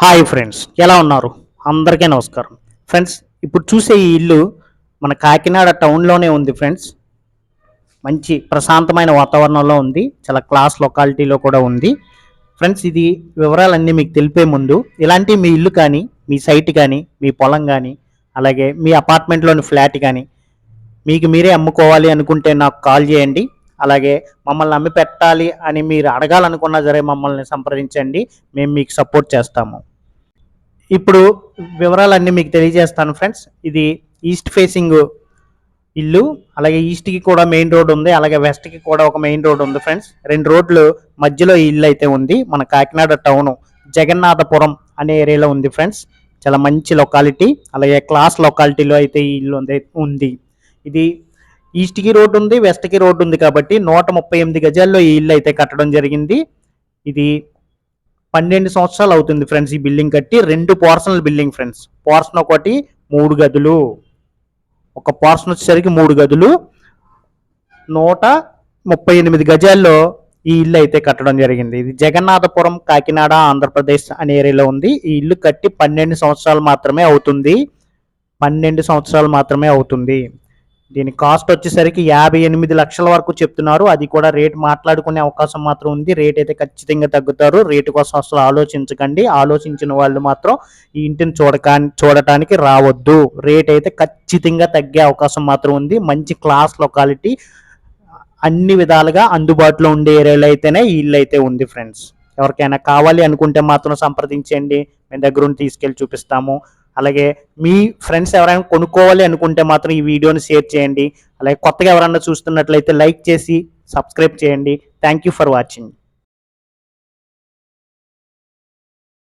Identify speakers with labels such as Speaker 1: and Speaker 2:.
Speaker 1: Hi friends ఎలా ఉన్నారు? అందరికీ నమస్కారం. ఫ్రెండ్స్ ఇప్పుడు చూసే ఈ ఇల్లు మన కాకినాడ టౌన్లోనే ఉంది ఫ్రెండ్స్. మంచి ప్రశాంతమైన వాతావరణంలో ఉంది. చాలా క్లాస్ లొకాలిటీలో కూడా ఉంది. ఫ్రెండ్స్ ఇది వివరాలన్నీ మీకు తెలిపే ముందు ఇలాంటి మీ ఇల్లు కానీ మీ సైట్ కానీ మీ పొలం కానీ అలాగే మీ అపార్ట్మెంట్లోని ఫ్లాట్ కానీ మీకు మీరే అమ్ముకోవాలి అనుకుంటే నాకు కాల్ చేయండి. అలాగే మమ్మల్ని అమ్మి పెట్టాలి అని మీరు అడగాలనుకున్నా సరే మమ్మల్ని సంప్రదించండి. మేము మీకు సపోర్ట్ చేస్తాము. ఇప్పుడు వివరాలన్నీ మీకు తెలియజేస్తాను ఫ్రెండ్స్. ఇది ఈస్ట్ ఫేసింగ్ ఇల్లు అలాగే ఈస్ట్కి కూడా మెయిన్ రోడ్ ఉంది అలాగే వెస్ట్కి కూడా ఒక మెయిన్ రోడ్ ఉంది ఫ్రెండ్స్. రెండు రోడ్లు మధ్యలో ఈ ఇల్లు అయితే ఉంది. మన కాకినాడ టౌన్ జగన్నాథపురం అనే ఏరియాలో ఉంది ఫ్రెండ్స్. చాలా మంచి లొకాలిటీ అలాగే క్లాస్ లొకాలిటీలో అయితే ఈ ఇల్లు ఉంది ఉంది. ఇది ఈస్ట్కి రోడ్ ఉంది వెస్ట్కి రోడ్ ఉంది కాబట్టి నూట ముప్పై ఎనిమిది గజాల్లో ఈ ఇల్లు అయితే కట్టడం జరిగింది. ఇది పన్నెండు సంవత్సరాలు అవుతుంది ఫ్రెండ్స్ ఈ బిల్డింగ్ కట్టి. రెండు పోర్షనల్ బిల్డింగ్ ఫ్రెండ్స్. పోర్షన్ ఒకటి మూడు గదులు. ఒక పోర్షన్ వచ్చేసరికి మూడు గదులు. నూట ముప్పై ఎనిమిది గజాల్లో ఈ ఇల్లు అయితే కట్టడం జరిగింది. ఇది జగన్నాథపురం కాకినాడ ఆంధ్రప్రదేశ్ అనే ఏరియాలో ఉంది. ఈ ఇల్లు కట్టి పన్నెండు సంవత్సరాలు మాత్రమే అవుతుంది. పన్నెండు సంవత్సరాలు మాత్రమే అవుతుంది. దీని కాస్ట్ వచ్చేసరికి యాభై ఎనిమిది లక్షల వరకు చెప్తున్నారు. అది కూడా రేట్ మాట్లాడుకునే అవకాశం మాత్రం ఉంది. రేట్ అయితే ఖచ్చితంగా తగ్గుతారు. రేటు కోసం అసలు ఆలోచించకండి. ఆలోచించిన వాళ్ళు మాత్రం ఈ ఇంటిని చూడకా చూడటానికి రావద్దు. రేట్ అయితే ఖచ్చితంగా తగ్గే అవకాశం మాత్రం ఉంది. మంచి క్లాస్ లొకాలిటీ అన్ని విధాలుగా అందుబాటులో ఉండే ఏరియాలో అయితేనే ఈ ఇల్లు అయితే ఉంది ఫ్రెండ్స్. ఎవరికైనా కావాలి అనుకుంటే మాత్రం సంప్రదించండి. మేము దగ్గరుండి తీసుకెళ్ళి చూపిస్తాము. అలాగే మీ ఫ్రెండ్స్ ఎవరైనా కొనుక్కోవాలి అనుకుంటే మాత్రం ఈ వీడియోని షేర్ చేయండి. అలాగే కొత్తగా ఎవరైనా చూస్తున్నట్లయితే లైక్ చేసి సబ్స్క్రైబ్ చేయండి. Thank you for watching